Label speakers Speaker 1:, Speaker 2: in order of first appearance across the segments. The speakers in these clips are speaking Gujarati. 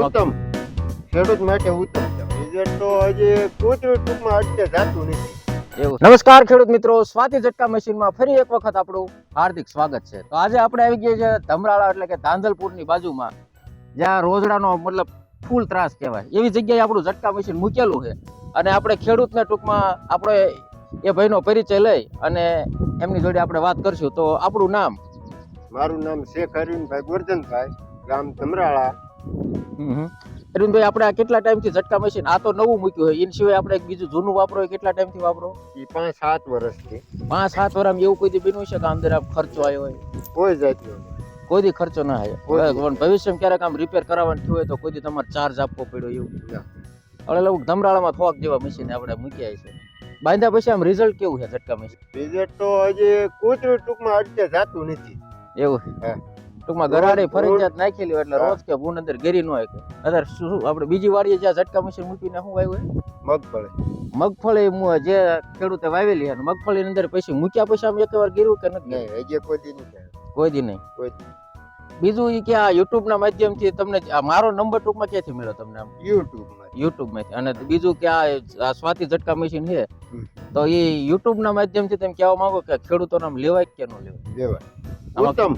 Speaker 1: ઉત્તમ. ખેડૂત માટે ઉત્તમ રિઝલ્ટ તો હજી કૂતરું ટૂંકમાં અટકે જાતું નથી.
Speaker 2: નમસ્કાર ખેડૂત મિત્રો. સ્વાતિ ઝટકા મશીનમાં ફરી એક વખત આપણું હાર્દિક સ્વાગત છે. તો આજે આપણે આવી ગયા છે ધમરાળા એટલે કે ધાંધલપુરની બાજુમાં જ્યાં રોજડાનો મતલબ ફૂલ ત્રાસ કહેવાય. એવી જગ્યાએ આપણું ઝટકા મશીન મૂકેલું છે. અને આપણે ખેડૂતને ટૂંકમાં આપણે એ ભાઈનો પરિચય લઈ અને એમની જોડે આપણે વાત કરશું. તો આપણું નામ?
Speaker 1: મારું નામ શેખ હરીનભાઈ ગોરધનભાઈ ગામ ધમરાળા.
Speaker 2: અરવિંદભાઈ આપણે આ કેટલા ટાઈમથી ઝટકા મશીન આ તો નવું મૂક્યું હોય એની સિવાય આપણે બીજું જૂનું વાપરો કેટલા ટાઈમથી વાપરો?
Speaker 1: એ પાંચ સાત વર્ષથી.
Speaker 2: પાંચ સાત વર્ષ એવું કોઈ દી બન્યું છે કે આમ ખર્ચો આવ્યો હોય?
Speaker 1: કોઈ જાતનો.
Speaker 2: કોઈ દી ખર્ચો ના
Speaker 1: કોઈ
Speaker 2: આવે ભવિષ્યમાં ક્યારેક આમ રિપેર કરાવવાનું થયું હોય તો કોઈ દી તમારે ચાર્જ આપવો પડ્યો એવું. હવે લગભગ ધમરાળામાં થોક જેવા મશીન આપણે મૂક્યા છે. બાંધ્યા પછી આમ રિઝલ્ટ કેવું છે ઝટકા મશીન
Speaker 1: રિઝલ્ટ તો હજી કૂતરું ટૂંકમાં અડચે જાતું નથી.
Speaker 2: એવું?
Speaker 1: હા.
Speaker 2: ટૂંકમાં ગરાડે ફરજિયાત નાખેલી એટલે રોજ કે ભૂન અંદર ગેરી ન કે. અંદર શું આપણે બીજી વાડીએ જ્યાં ઝટકા મશીન મૂકીને શું વાવ્યું
Speaker 1: મગફળી.
Speaker 2: મગફળી જે ખેડૂતે વાવેલી છે મગફળી અંદર પછી મૂક્યા પછી આમ એકવાર ગીરું કે નથી
Speaker 1: હજી કોઈ દી નહીં
Speaker 2: કોઈ દી નહીં.
Speaker 1: કોઈ.
Speaker 2: બીજું એ કે આ યુટ્યુબ ના માધ્યમથી તમને મારો નંબર ટૂંકમાં ક્યાંથી મળ્યો તમને આમ?
Speaker 1: યુટ્યુબમાં
Speaker 2: યુટ્યુબમાંથી અને બીજું કે આ સ્વાતિ ઝટકા મશીન છે તો એ યુટ્યુબ ના માધ્યમથી તમે કહેવા માંગો કે ખેડૂતોને આમ લેવાય કે ન લેવાય?
Speaker 1: લેવાય. ઉત્તમ.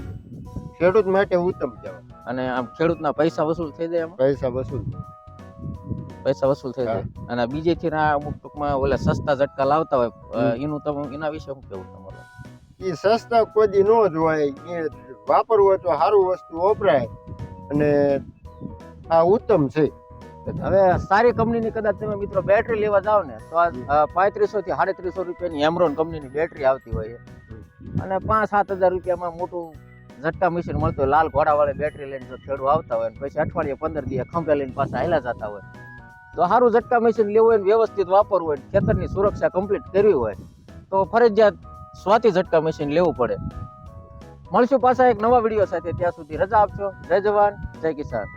Speaker 1: ખેડૂત માટે ઉત્તમ કહેવાય.
Speaker 2: અને આમ ખેડૂતના પૈસા વસૂલ થઈ જાય એમાં?
Speaker 1: પૈસા વસૂલ
Speaker 2: પૈસા વસૂલ થઈ જાય. અને બીજેથી ના અમુક ટૂંકમાં ઓલા સસ્તા ઝટકા લાવતા હોય એનું તમે એના વિશે શું કેવું તમારું?
Speaker 1: એ સસ્તા કોઈ ન જ હોય. એ વાપરવું હોય તો સારું વસ્તુ વપરાય અને આ ઉત્તમ છે.
Speaker 2: હવે સારી કંપનીની કદાચ તમે મિત્રો બેટરી લેવા જાવ ને તો આ પાંત્રીસો થી સાડત્રીસો રૂપિયાની એમરોન કંપનીની બેટરી આવતી હોય. અને પાંચ સાત હજાર રૂપિયામાં મોટું ઝટકા મશીન મળતું હોય, લાલ ઘોડાવાળી બેટરી લઈને જો ખેડૂત આવતા હોય પછી અઠવાડિયે પંદર દિવસ ખંભે લઈને પાછા હાલ્યા જતા હોય. તો સારું ઝટકા મશીન લેવું હોય ને વ્યવસ્થિત વાપરવું હોય ખેતરની સુરક્ષા કમ્પ્લીટ કરવી હોય, તો ફરજિયાત સ્વાતિ ઝટકા મશીન લેવું પડે. મળશું પાછા એક નવા વીડિયો સાથે. ત્યાં સુધી રજા આપજો. જય જવાન, જય કિસાન.